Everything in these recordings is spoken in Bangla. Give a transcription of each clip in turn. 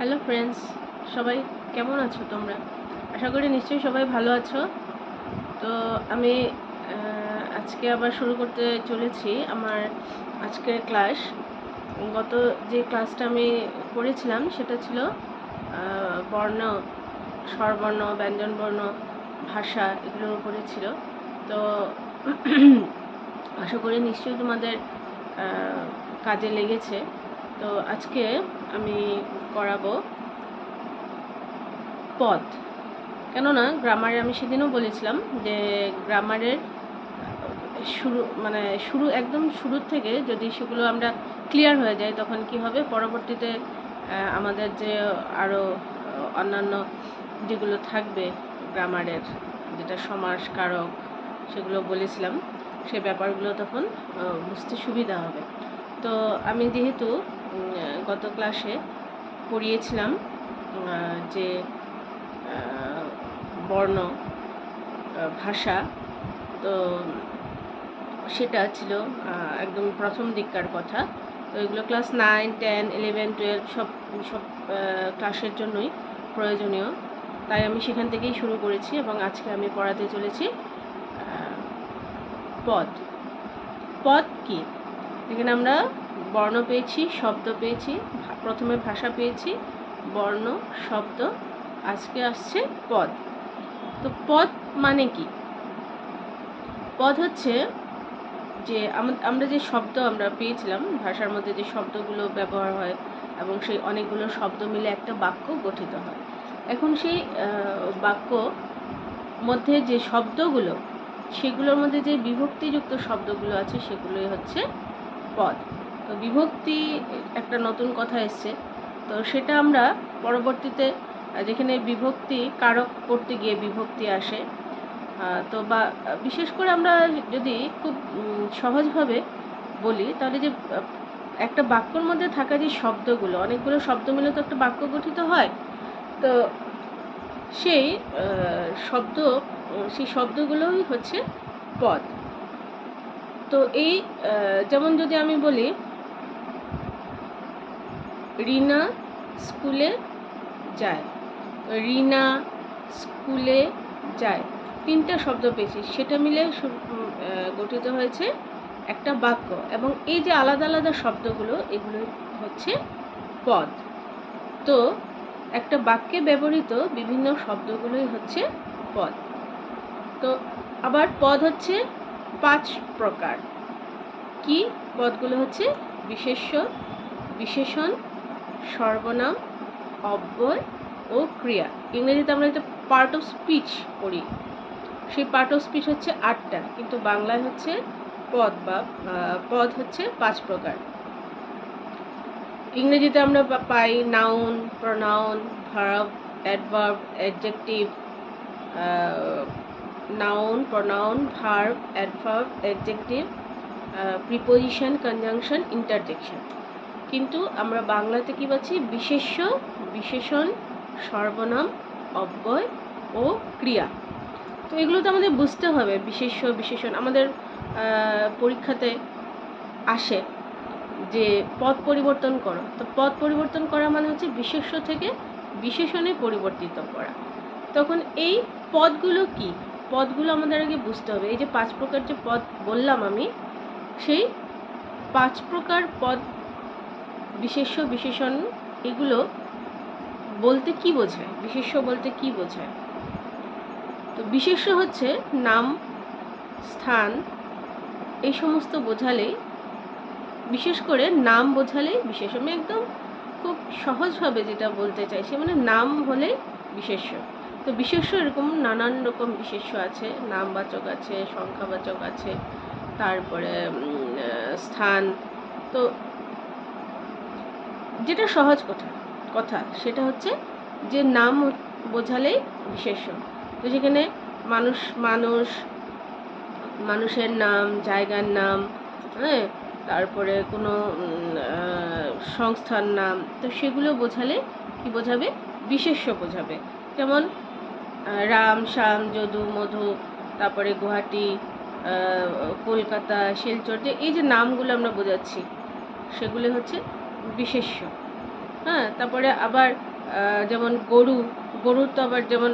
হ্যালো ফ্রেন্ডস সবাই কেমন আছো তোমরা? আশা করি নিশ্চয়ই সবাই ভালো আছো। তো আমি আজকে আবার শুরু করতে চলেছি আমার আজকের ক্লাস গত যে ক্লাসটা আমি করেছিলাম, সেটা ছিল বর্ণ, স্বরবর্ণ, ব্যঞ্জনবর্ণ, ভাষা এগুলোর উপরে ছিল। তো আশা করি নিশ্চয়ই তোমাদের কাজে লেগেছে। তো আজকে আমি করাবো পদ। কেননা গ্রামারে আমি সেদিনও বলেছিলাম যে গ্রামারের শুরু মানে শুরু, একদম শুরুর থেকে যদি সেগুলো আমরা ক্লিয়ার হয়ে যায় তখন কি হবে? পরবর্তীতে আমাদের যে আরও অন্যান্য যেগুলো থাকবে গ্রামারের যেটা সমাস কারক সেগুলো বলেছিলাম, সে ব্যাপারগুলো তখন বুঝতে সুবিধা হবে। তো আমি যেহেতু গত ক্লাসে পড়িয়েছিলাম যে বর্ণ ভাষা। তো সেটা ছিল একদম প্রথম দিককার কথা। তো এগুলো class nine ten eleven twelve সব সব ক্লাসের জন্যই প্রয়োজনীয়। তাই আমি সেখান থেকেই শুরু করেছি এবং আজকে আমি পড়াতে চলেছি পদ। পদ কি? এখানে আমরা বর্ণ পেয়েছি, শব্দ পেয়েছি প্রথমে ভাষা পেয়েছি, বর্ণ, শব্দ, আজকে আসছে পদ। তো পদ মানে কি? পদ হচ্ছে যে আম- আমরা যে শব্দ আমরা পেয়েছিলাম, ভাষার মধ্যে যে শব্দগুলো ব্যবহার হয় এবং সেই অনেকগুলো শব্দ মিলে একটা বাক্য গঠিত হয়। এখন সেই বাক্য মধ্যে যে শব্দগুলো, সেগুলোর মধ্যে যে বিভক্তিযুক্ত শব্দগুলো আছে, সেগুলোই হচ্ছে পদ তো বিভক্তি একটা নতুন কথা এসছে। তো সেটা আমরা পরবর্তীতে যেখানে বিভক্তি কারক করতে গিয়ে বিভক্তি আসে তো বা, বিশেষ করে আমরা যদি খুব সহজভাবে বলি, তাহলে যে একটা বাক্যর মধ্যে থাকা যে শব্দগুলো, অনেকগুলো শব্দ মিলে তো একটা বাক্য গঠিত হয়। তো সেই শব্দ, সেই শব্দগুলোই হচ্ছে পদ তো এই যেমন যদি আমি বলি, রিনা স্কুলে যায়। রিনা স্কুলে যায়। তিনটা শব্দ পেয়েছি। সেটা মিলে গঠিত হয়েছে একটা বাক্য এবং এই যে আলাদা আলাদা শব্দগুলো, এগুলো হচ্ছে পদ। তো একটা বাক্যে ব্যবহৃত বিভিন্ন শব্দগুলোই হচ্ছে পদ। তো আবার পদ হচ্ছে পাঁচ প্রকার। কি পদগুলো হচ্ছে? বিশেষ্য, বিশেষণ, সর্বনাম, অব্যয় ও ক্রিয়া। ইংরেজিতে আমরা একটা পার্ট অফ স্পিচ পড়ি। সেই পার্ট অফ স্পিচ হচ্ছে আটটা, কিন্তু বাংলায় হচ্ছে পদ বা পদ হচ্ছে পাঁচ প্রকার। ইংরেজিতে আমরা পাই noun pronoun verb adverb adjective noun pronoun verb adverb adjective preposition conjunction interjection কিন্তু আমরা বাংলাতে কি পাচ্ছি? বিশেষ্য, বিশেষণ, সর্বনাম, অব্যয় ও ক্রিয়া। তো এগুলো তো আমাদের বুঝতে হবে, বিশেষ্য, বিশেষণ। আমাদের পরীক্ষাতে আসে যে পদ পরিবর্তন করো। তো পদ পরিবর্তন করা মানে হচ্ছে বিশেষ্য থেকে বিশেষণে পরিবর্তিত করা। তখন এই পদগুলো কি? পদগুলো আমাদের আগে বুঝতে হবে। এই যে পাঁচ প্রকার যে পদ বললাম আমি, সেই পাঁচ প্রকার পদ বিশেষ্য, বিশেষণ এগুলো বলতে কি বোঝায়? বিশেষ্য বলতে কি বোঝায়? তো বিশেষ্য হচ্ছে নাম, স্থান, এই সমস্ত বোঝালেই বিশেষ করে নাম বোঝালেই বিশেষ। আমি একদম খুব সহজভাবে যেটা বলতে চাইছি মানে নাম হলে বিশেষ্য। তো বিশেষ্য এরকম নানান রকম বিশেষ্য আছে, নামবাচক আছে, সংখ্যাবাচক আছে, তারপরে স্থান। তো যেটা সহজ কথা কথা, সেটা হচ্ছে যে নাম বোঝালেই বিশেষ্য। তো সেখানে মানুষ মানুষ, মানুষের নাম, জায়গার নাম হ্যাঁ তারপরে কোনো সংস্থার নাম, তো সেগুলো বোঝালে কি বোঝাবে? বিশেষ্য বোঝাবে। যেমন রাম, শ্যাম, যদু, মধু, তারপরে গুয়াহাটি কলকাতা, শিলচর, যে এই যে নামগুলো আমরা বোঝাচ্ছি, সেগুলো হচ্ছে বিশেষ্য। হ্যাঁ তারপরে আবার যেমন গরু গরু তো আবার যেমন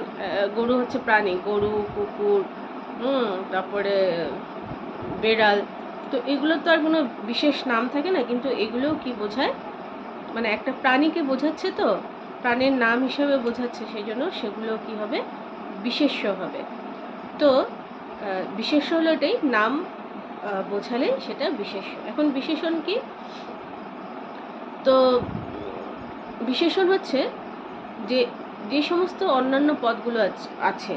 গরু হচ্ছে প্রাণী, গরু, কুকুর, হুম, তারপরে বেড়াল, তো এগুলো তো আর কোনো বিশেষ নাম থাকে না, কিন্তু এগুলোও কি বোঝায়? মানে একটা প্রাণীকে বোঝাচ্ছে তো প্রাণীর নাম হিসেবে বোঝাচ্ছে সেই জন্য সেগুলো কি হবে? বিশেষ্য হবে। তো বিশেষ্য হলো এটাই, নাম বোঝালে সেটা বিশেষ্য। এখন বিশেষণ কি? তো, বিশেষণ হচ্ছে যে যে সমস্ত অন্যান্য পদগুলো আছে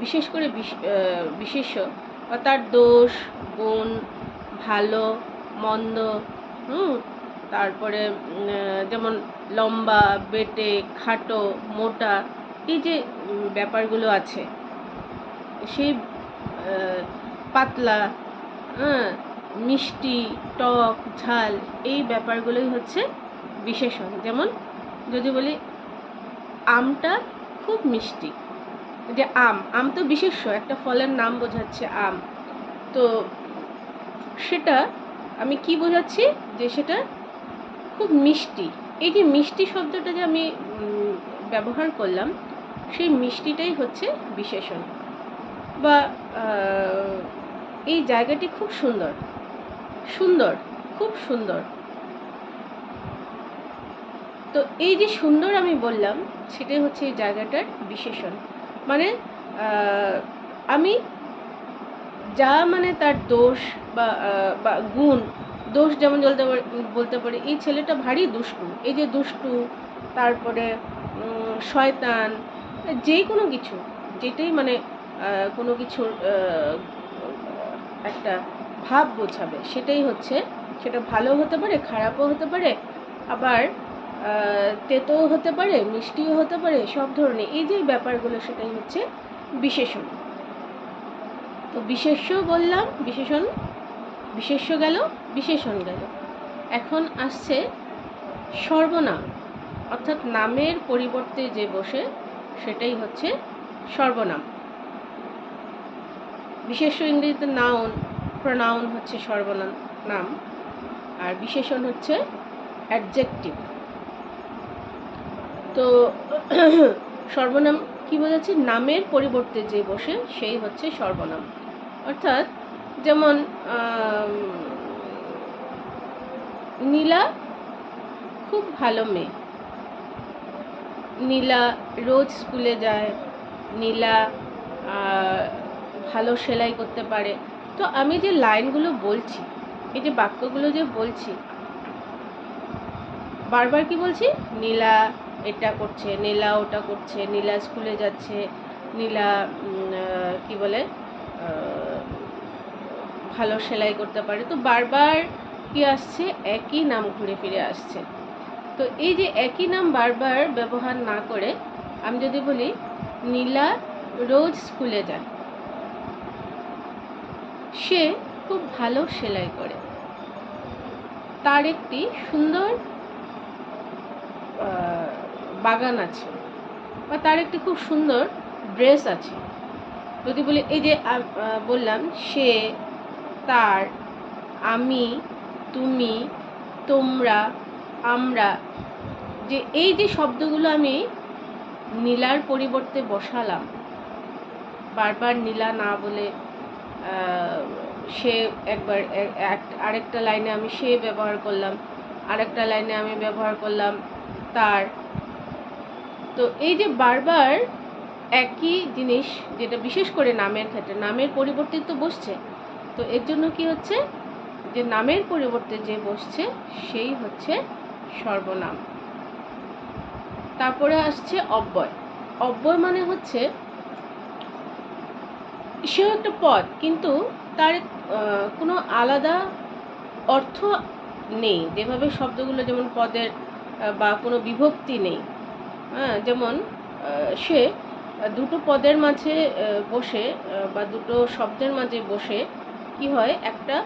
বিশেষ করে বিশ- বিশেষ্য, বা তার দোষ, গুণ, ভালো, মন্দ, হুম, তারপরে যেমন লম্বা, বেটে, খাটো, মোটা, এই যে ব্যাপারগুলো আছে। সেই পাতলা হ্যাঁ মিষ্টি, টক, ঝাল, এই ব্যাপারগুলোই হচ্ছে বিশেষণ। যেমন যদি বলি, আমটা খুব মিষ্টি। যে আম আম তো বিশেষ্য, একটা ফলের নাম বোঝাচ্ছে আম। তো সেটা আমি কি বোঝাচ্ছি? যে সেটা খুব মিষ্টি। এই যে মিষ্টি শব্দটা যে আমি ব্যবহার করলাম, সেই মিষ্টিটাই হচ্ছে বিশেষণ। বা এই জায়গাটি খুব সুন্দর। সুন্দর, খুব সুন্দর। তো এই যে সুন্দর আমি বললাম, সেটাই হচ্ছে এই জায়গাটার বিশেষণ। মানে আমি যা মানে তার দোষ বা গুণ দোষ যেমন বলতে পারি বলতে পারি, এই ছেলেটা ভারী দুষ্টু। এই যে দুষ্টু, তারপরে শয়তান, যে কোনো কিছু, যেটাই মানে কোনো কিছুর একটা ভাব বোঝাবে, সেটাই হচ্ছে, সেটা ভালো হতে পারে, খারাপও হতে পারে, আবার তেতোও হতে পারে, মিষ্টিও হতে পারে, সব ধরনের। এই যে ব্যাপারগুলো, সেটাই হচ্ছে বিশেষণ। তো বিশেষ্য বললাম, বিশেষণ বিশেষ্য গেল, বিশেষণ গেল। এখন আসছে সর্বনাম, অর্থাৎ নামের পরিবর্তে যে বসে, সেটাই হচ্ছে সর্বনাম। বিশেষ্য ইংরেজিতে নাউন প্রনাউন হচ্ছে সর্বনাম, নাম, আর বিশেষণ হচ্ছে অ্যাডজেক্টিভ তো সর্বনাম কি বোঝাচ্ছে? নামের পরিবর্তে যে বসে, সেই হচ্ছে সর্বনাম। অর্থাৎ যেমন নীলা খুব ভালো মেয়ে। নীলা রোজ স্কুলে যায়, নীলা ভালো সেলাই করতে পারে। তো আমি যে লাইনগুলো বলছি, এই যে বাক্যগুলো যে বলছি, বারবার কি বলছি? নীলা এটা করছে, নীলা ওটা করছে, নীলা স্কুলে যাচ্ছে, নীলা কি বলে? ভালো সেলাই করতে পারে। তো বারবার কি আসছে? একই নাম ঘুরে ফিরে আসছে। তো এই যে একই নাম বারবার ব্যবহার না করে, আমি যদি বলি, নীলা রোজ স্কুলে যায়। সে খুব ভালো সেলাই করে। তার একটি সুন্দর বাগান আছে বা তার একটি খুব সুন্দর ড্রেস আছে। যদি বলি, এই যে বললাম, সে তার, আমি, তুমি, তোমরা, আমরা। যে, এই যে শব্দগুলো আমি নীলার পরিবর্তে বসালাম, বারবার নীলা না বলে সে একবার আরেকটা লাইনে আমি সে ব্যবহার করলাম, আরেকটা লাইনে আমি ব্যবহার করলাম তার। তো এই যে বারবার একই জিনিস, যেটা বিশেষ করে নামের ক্ষেত্রে, নামের পরিবর্তে তো বসছে তো এর জন্য কি হচ্ছে? যে নামের পরিবর্তে যে বসছে, সেই হচ্ছে সর্বনাম। তারপরে আসছে অব্যয়। অব্যয় মানে হচ্ছে, সেও একটা পদ, কিন্তু তার কোনো আলাদা অর্থ নেই। যেভাবে শব্দগুলো যেমন পদের বা কোনো বিভক্তি নেই। হ্যাঁ যেমন সে দুটো পদের মাঝে বসে বা দুটো শব্দের মাঝে বসে কি হয়? একটা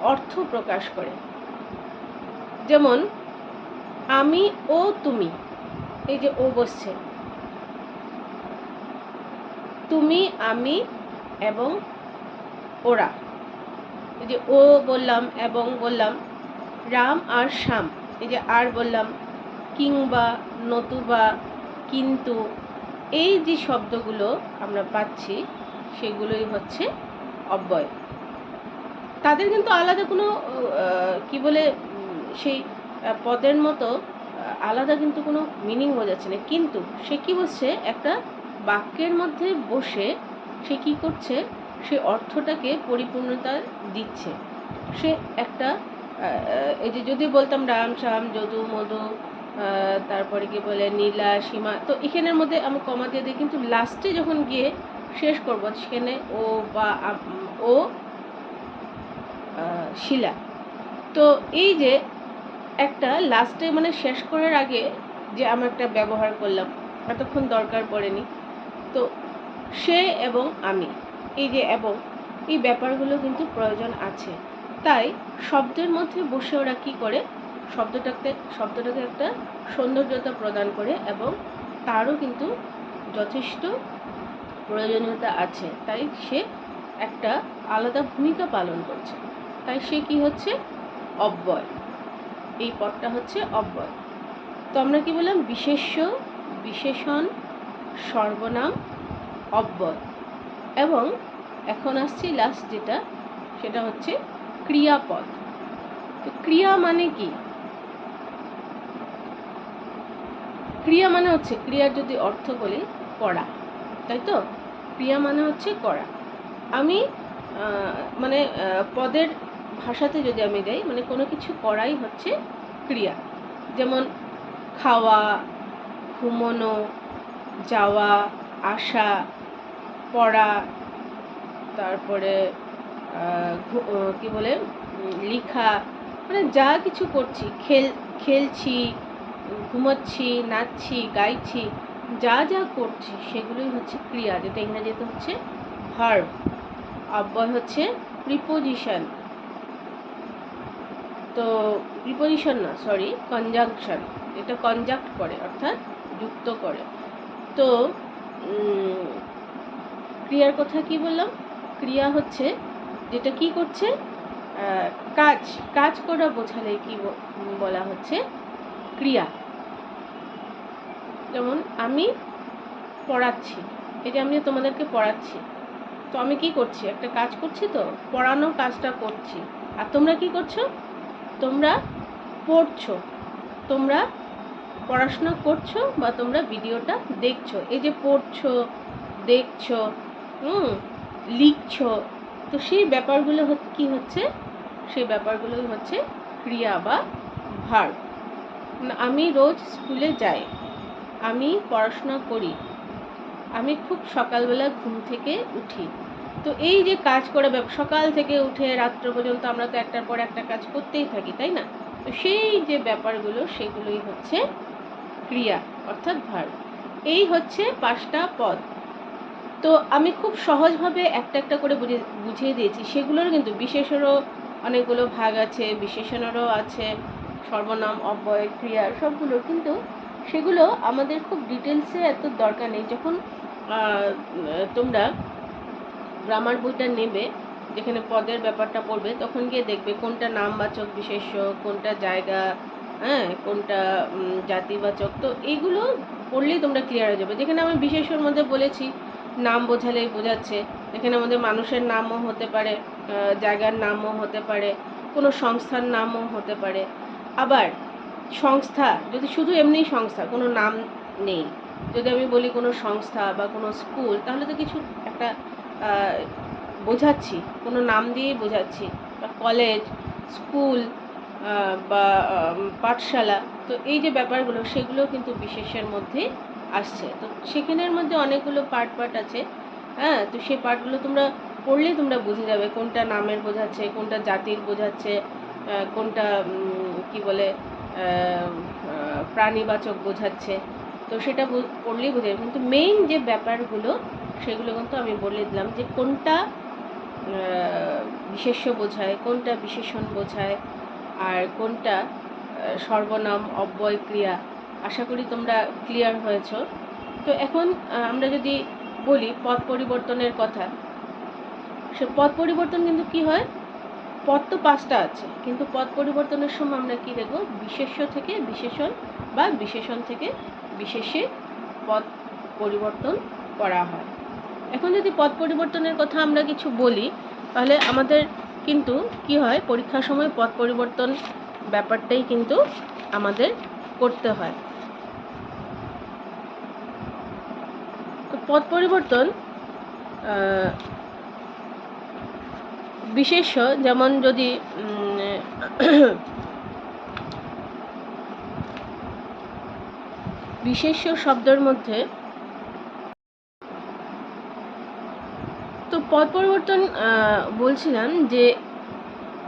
অর্থ প্রকাশ করে। যেমন, আমি ও তুমি, এই যে ও বসছে। তুমি, আমি এবং ওরা। এই যে ও বললাম, এবং বললাম, রাম আর শ্যাম এই যে আর বললাম, কিংবা, নতুবা, কিন্তু, এই যে শব্দগুলো আমরা পাচ্ছি, সেগুলোই হচ্ছে অব্যয়। তাদের কিন্তু আলাদা কোনো কি বলে, সেই পদের মতো আলাদা কিন্তু কোনো মিনিং বোঝাচ্ছে না। কিন্তু সে কি বলছে? একটা বাক্যের মধ্যে বসে সে কি করছে? সে অর্থটাকে পরিপূর্ণতা দিচ্ছে। সে একটা এই যে যদি বলতাম রাম শ্যাম যদু, মধু তারপরে কি বলে, নীলা, সীমা, তো এখানের মধ্যে আমি কমা দিয়ে দিই। কিন্তু লাস্টে যখন গিয়ে শেষ করব, সেখানে ও বা ও শিলা। তো এই যে একটা লাস্টে মানে শেষ করার আগে যে আমি একটা ব্যবহার করলাম, এতক্ষণ দরকার পড়েনি। তো সে এবং আমি, এই যে এবং, এই ব্যাপারগুলো কিন্তু প্রয়োজন আছে। তাই শব্দের মধ্যে বসে ওরা কি করে? শব্দটাকে শব্দটাকে একটা সৌন্দর্যতা প্রদান করে এবং তারও কিন্তু যথেষ্ট প্রয়োজনীয়তা আছে। তাই সে একটা আলাদা ভূমিকা পালন করছে। তাই সে কি হচ্ছে? অব্যয়। এই পদটা হচ্ছে অব্যয়। তো আমরা কি বললাম? বিশেষ্য, বিশেষণ, সর্বনাম, অব্যয়। এবং এখন আসছি লাস্ট যেটা, সেটা হচ্ছে ক্রিয়াপদ। তো ক্রিয়া মানে কি? ক্রিয়া মানে হচ্ছে, ক্রিয়ার যদি অর্থ বলি, করা। তাই তো? ক্রিয়া মানে হচ্ছে করা। আমি মানে পদের ভাষাতে যদি আমি দেই মানে কোনো কিছু করাই হচ্ছে ক্রিয়া। যেমন খাওয়া, ঘুমোনো, যাওয়া, আসা, পড়া, তারপরে কি বলে লেখা মানে যা কিছু করছি, খেল, খেলছি, ঘুমাচ্ছি, নাচছি, গাইছি, যা যা করছি, সেগুলোই হচ্ছে ক্রিয়া, যেটা ইংরেজিতে হচ্ছে ভার্ব অব্যয় হচ্ছে প্রিপোজিশন তো প্রিপোজিশন না সরি কনজাংশন এটা কনজাক্ট করে, অর্থাৎ যুক্ত করে। তো ক্রিয়ার কথা কি বললাম? ক্রিয়া হচ্ছে যেটা কি করছে? কাজ কাজ করা বোঝালে কি বলা হচ্ছে ক্রিয়া। যেমন আমি পড়াচ্ছি, এই যে আমি তোমাদেরকে পড়াচ্ছি। তো আমি কি করছি? একটা কাজ করছি তো? পড়ানো কাজটা করছি। আর তোমরা কি করছ? তোমরা পড়ছো, তোমরা পড়াশোনা করছ বা তোমরা ভিডিওটা দেখছ, এই যে পড়ছো, দেখছ, হুম, লিখছো, তো সেই ব্যাপারগুলো কি হচ্ছে? সেই ব্যাপারগুলোই হচ্ছে ক্রিয়া বা ভার। আমি রোজ স্কুলে যাই, আমি পড়াশোনা করি, আমি খুব সকালবেলা ঘুম থেকে উঠি। তো এই যে কাজ করে সকাল থেকে উঠে রাত্র পর্যন্ত আমরা তো একটার পর একটা কাজ করতেই থাকি, তাই না? তো সেই যে ব্যাপারগুলো, সেগুলোই হচ্ছে ক্রিয়া, অর্থাৎ ভার। এই হচ্ছে পাঁচটা পদ। তো আমি খুব সহজভাবে একটা একটা করে বুঝে বুঝিয়ে দিয়েছি। সেগুলোর কিন্তু বিশেষেরও অনেকগুলো ভাগ আছে, বিশেষণেরও আছে, সর্বনাম, অব্যয়, ক্রিয়া, সবগুলো। কিন্তু সেগুলো আমাদের খুব ডিটেলসে এত দরকার নেই। যখন তোমরা গ্রামার বইটা নেবে, যেখানে পদের ব্যাপারটা পড়বে, তখন গিয়ে দেখবে কোনটা নামবাচক বিশেষ্য কোনটা জায়গা হ্যাঁ কোনটা জাতিবাচক। তো এইগুলো পড়লেই তোমরা ক্লিয়ার হয়ে যাবে। যেখানে আমি বিশেষ্যর মধ্যে বলেছি, নাম বোঝালেই বোঝাচ্ছে। এখানে আমাদের মানুষের নামও হতে পারে জায়গার নামও হতে পারে, কোনো সংস্থার নামও হতে পারে। আবার সংস্থা, যদি শুধু এমনি সংস্থা, কোনো নাম নেই, যদি আমি বলি কোনো সংস্থা বা কোনো স্কুল, তাহলে তো কিছু একটা বোঝাচ্ছি, কোনো নাম দিয়েই বোঝাচ্ছি। বা কলেজ স্কুল বা পাঠশালা, তো এই যে ব্যাপারগুলো, সেগুলো কিন্তু বিশেষের মধ্যে আসছে। তো সেখানের মধ্যে অনেকগুলো পার্ট পার্ট আছে হ্যাঁ? তো সেই পার্টগুলো তোমরা পড়লেই তোমরা বুঝে যাবে কোনটা নামের বোঝাচ্ছে, কোনটা জাতির বোঝাচ্ছে কোনটা কি বলে প্রাণীবাচক বোঝাচ্ছে। তো সেটা পড়লেই বোঝা যাবে। কিন্তু মেইন যে ব্যাপারগুলো সেগুলো কিন্তু আমি বলে দিলাম যে কোনটা বিশেষ্য বোঝায়, কোনটা বিশেষণ বোঝায়, আর কোনটা সর্বনাম, অব্যয়, ক্রিয়া। আশা করি তোমরা ক্লিয়ার হয়েছ। তো এখন আমরা যদি বলি পথ পরিবর্তনের কথা, সে পদ পরিবর্তন কিন্তু কি হয়? পদ তো পাঁচটা আছে, কিন্তু পদ পরিবর্তনের সময় আমরা কি দেখব? বিশেষ্য থেকে বিশেষণ বা বিশেষণ থেকে বিশেষে পদ পরিবর্তন করা হয়। এখন যদি পদ পরিবর্তনের কথা আমরা কিছু বলি তাহলে আমাদের কিন্তু কি হয়? পরীক্ষার সময় পদ পরিবর্তন ব্যাপারটাই কিন্তু আমাদের করতে হয়। তো পদ পরিবর্তন আহ, বিশেষ্য যেমন যদি বিশেষ্য শব্দের মধ্যে তো পদ পরিবর্তন বলছিলাম যে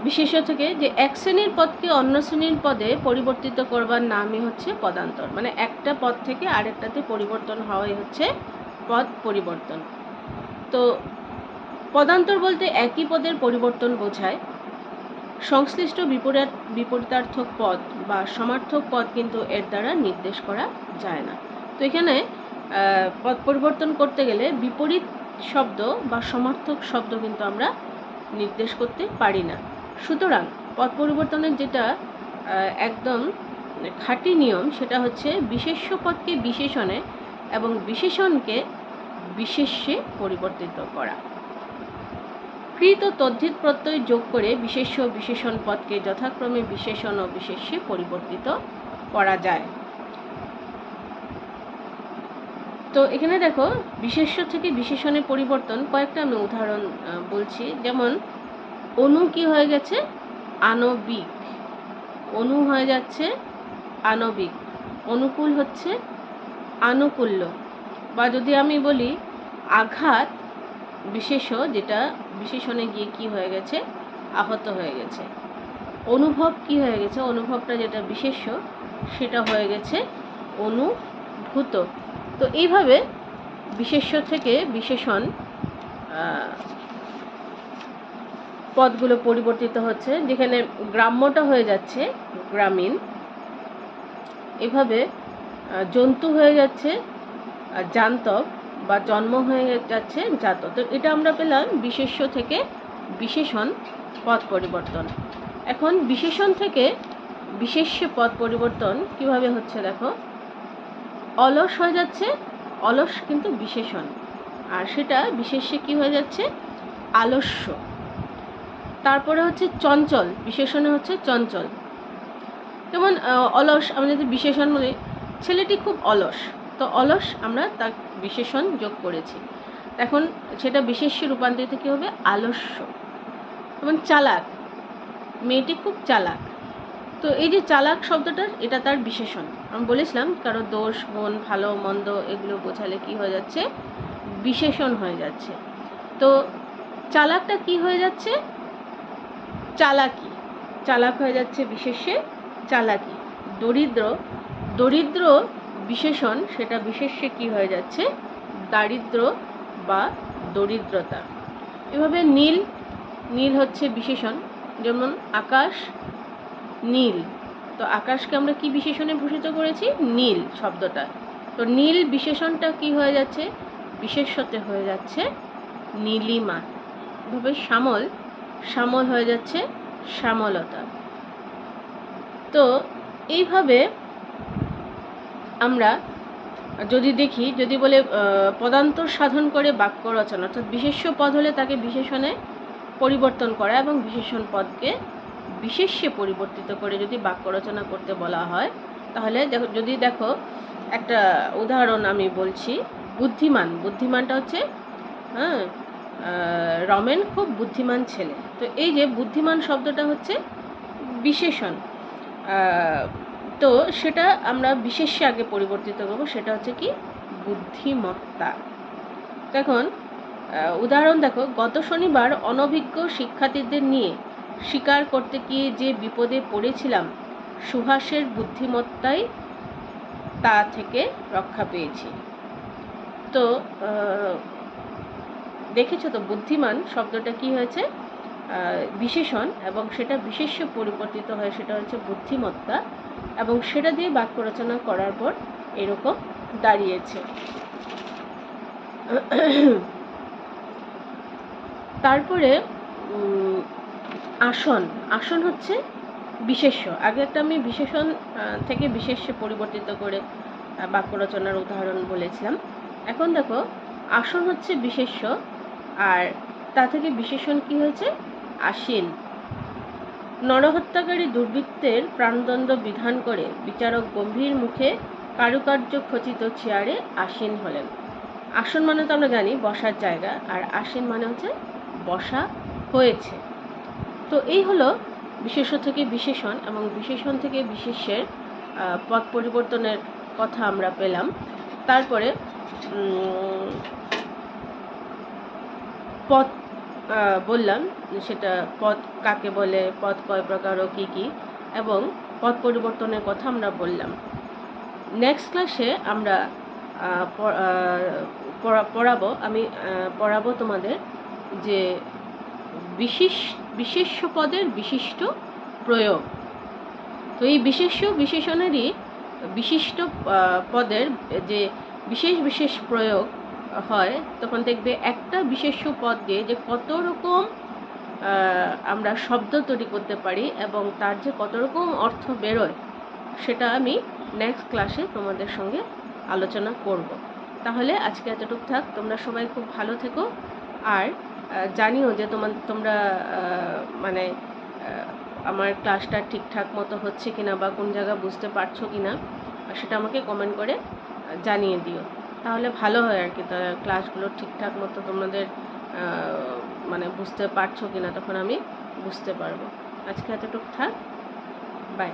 বিশেষ থেকে যে এক শ্রেণির পদকে অন্য শ্রেণির পদে পরিবর্তিত করবার নামই হচ্ছে পদান্তর। মানে একটা পদ থেকে আরেকটাতে পরিবর্তন হওয়াই হচ্ছে পদ পরিবর্তন। তো পদান্তর বলতে একই পদের পরিবর্তন বোঝায়। সংশ্লিষ্ট বিপরীত, বিপরীতার্থক পদ বা সমার্থক পদ কিন্তু এর দ্বারা নির্দেশ করা যায় না। তো এখানে পদ পরিবর্তন করতে গেলে বিপরীত শব্দ বা সমার্থক শব্দ কিন্তু আমরা নির্দেশ করতে পারি না। সুতরাং পদ পরিবর্তনের যেটা একদম খাঁটি নিয়ম সেটা হচ্ছে বিশেষ্য পদকে বিশেষণে এবং বিশেষণকে বিশেষ্যে পরিবর্তিত করা। কৃত তদ্ধিত প্রত্যয় যোগ করে বিশেষ্য বিশেষণ পদকে যথাক্রমে বিশেষণ ও বিশেষ্যে পরিবর্তিত করা যায়। তো এখানে দেখো, বিশেষ্য থেকে বিশেষণে পরিবর্তন কয়েকটা আমি উদাহরণ বলছি। যেমন অনু কি হয়ে গেছে? আণবিক। অনু হয়ে যাচ্ছে আণবিক। অনুকূল হচ্ছে আনুকূল্য। বা যদি আমি বলি, আঘাত বিশেষ যেটা বিশেষণে গিয়ে কি হয়ে গেছে? আহত হয়ে গেছে। অনুভব কি হয়ে গেছে? অনুভবটা যেটা বিশেষ্য, সেটা হয়ে গেছে অনুভূত। তো এইভাবে বিশেষ্য থেকে বিশেষণ পদগুলো পরিবর্তিত হচ্ছে, যেখানে গ্রাম্যটা হয়ে যাচ্ছে, গ্রামীণ। এভাবে জন্তু হয়ে যাচ্ছে জান্তব বা জন্ম হয়ে যাচ্ছে জাত তো এটা আমরা পেলাম বিশেষ্য থেকে বিশেষণ, পদ পরিবর্তন। এখন বিশেষণ থেকে বিশেষ্য পদ পরিবর্তন কীভাবে হচ্ছে দেখো? অলস হয়ে যাচ্ছে, অলস কিন্তু বিশেষণ। আর সেটা বিশেষে কি হয়ে যাচ্ছে? আলস্য। তারপরে হচ্ছে চঞ্চল, বিশেষণে হচ্ছে চঞ্চল। যেমন অলস আমরা যদি বিশেষণ বলি, ছেলেটি খুব অলস, তো অলস আমরা তার বিশেষণ যোগ করেছি। এখন সেটা বিশেষ্যে রূপান্তরিত কী হবে? আলস্য। যেমন, চালাক, মেয়েটি খুব চালাক। তো এই যে চালাক শব্দটা, এটা তার বিশেষণ। আমি বলেছিলাম, কারও দোষ, গুণ, ভালো, মন্দ, এগুলো বোঝালে কি হয়ে যাচ্ছে? বিশেষণ হয়ে যাচ্ছে। তো চালাকটা কি হয়ে যাচ্ছে? চালাকি। চালাক হয়ে যাচ্ছে বিশেষে চালাকি। দরিদ্র দরিদ্র বিশেষণ, সেটা বিশেষে কি হয়ে যাচ্ছে? দারিদ্র বা দরিদ্রতা। এভাবে নীল নীল হচ্ছে বিশেষণ। যেমন আকাশ নীল। তো আকাশকে আমরা কি বিশেষণে ভূষিত করেছি? নীল শব্দটা। তো নীল বিশেষণটা কি হয়ে যাচ্ছে? বিশেষ্যতে হয়ে যাচ্ছে নীলিমা। এভাবে শ্যামল শ্যামল হয়ে যাচ্ছে শ্যামলতা। তো এইভাবে আমরা যদি দেখি, যদি বলে পদান্তর সাধন করে বাক্য রচনা, অর্থাৎ বিশেষ্য পদ হলে তাকে বিশেষণে পরিবর্তন করা এবং বিশেষণ পদকে বিশেষ্যে পরিবর্তিত করে যদি বাক্য রচনা করতে বলা হয়, তাহলে দেখো, যদি দেখো, একটা উদাহরণ আমি বলছি, বুদ্ধিমান। বুদ্ধিমানটা হচ্ছে হ্যাঁ রমেন খুব বুদ্ধিমান ছেলে। তো এই যে বুদ্ধিমান শব্দটা হচ্ছে বিশেষণ। তো সেটা আমরা বিশেষ্যে আগে পরিবর্তিত করব, সেটা হচ্ছে কি? বুদ্ধিমত্তা। এখন উদাহরণ দেখো, গত শনিবার অনভিজ্ঞ শিক্ষার্থীদের নিয়ে স্বীকার করতে গিয়ে যে বিপদে পড়েছিলাম, সুহাসের বুদ্ধিমত্তাই তা থেকে রক্ষা পেয়েছি। তো দেখেছ তো বুদ্ধিমান শব্দটা কি হয়েছে? বিশেষণ এবং সেটা বিশেষ্য পরিবর্তিত হয়, সেটা হচ্ছে বুদ্ধিমত্তা এবং সেটা দিয়ে বাক্য রচনা করার পর এরকম দাঁড়িয়েছে। তারপরে আসন। আসন হচ্ছে বিশেষ্য। আগে একটা আমি বিশেষণ থেকে বিশেষ্যে পরিবর্তিত করে বাক্য রচনার উদাহরণ বলেছিলাম। এখন দেখো, আসন হচ্ছে বিশেষ্য, আর তা থেকে বিশেষণ কি হয়েছে? আসীন। নরহত্যাকারী দুর্বৃত্তের প্রাণদণ্ড বিধান করে বিচারক গম্ভীর মুখে কারুকার্য খচিত চেয়ারে আসীন হলেন। আসন মানে তো আমরা জানি, বসার জায়গা, আর আসীন মানে হচ্ছে বসা হয়েছে। তো এই হলো বিশেষ্য থেকে বিশেষণ এবং বিশেষণ থেকে বিশেষ্যের আহ, পদ পরিবর্তনের কথা আমরা পেলাম। তারপরে পদ বললাম সেটা পদ কাকে বলে পদ কয় প্রকার ও কী কী এবং পদ পরিবর্তনের কথা আমরা বললাম। নেক্সট ক্লাসে আমরা পড়াবো। আমি পড়াবো তোমাদের যে বিশেষ বিশেষ্য পদের বিশিষ্ট প্রয়োগ। তো এই বিশেষ্য বিশেষণেরই বিশিষ্ট পদের যে বিশেষ বিশেষ প্রয়োগ হয়, তখন দেখবে একটা বিশেষ্য পদ দিয়ে যে কত রকম আমরা শব্দ তৈরি করতে পারি এবং তার যে কত রকম অর্থ বেরোয়, সেটা আমি নেক্সট ক্লাসে তোমাদের সঙ্গে আলোচনা করব। তাহলে আজকে এতটুকু থাক। তোমরা সবাই খুব ভালো থেকো। আর জানিও যে তোমার তোমরা মানে আমার ক্লাসটা ঠিকঠাক মতো হচ্ছে কিনা বা কোন জায়গা বুঝতে পারছ কিনা সেটা আমাকে কমেন্ট করে জানিয়ে দিও। তাহলে ভালো হয় আর কি, তা ক্লাসগুলো ঠিকঠাক মতো তোমাদের মানে বুঝতে পারছ কিনা, তখন আমি বুঝতে পারব। আজকে এতটুকু থাক বাই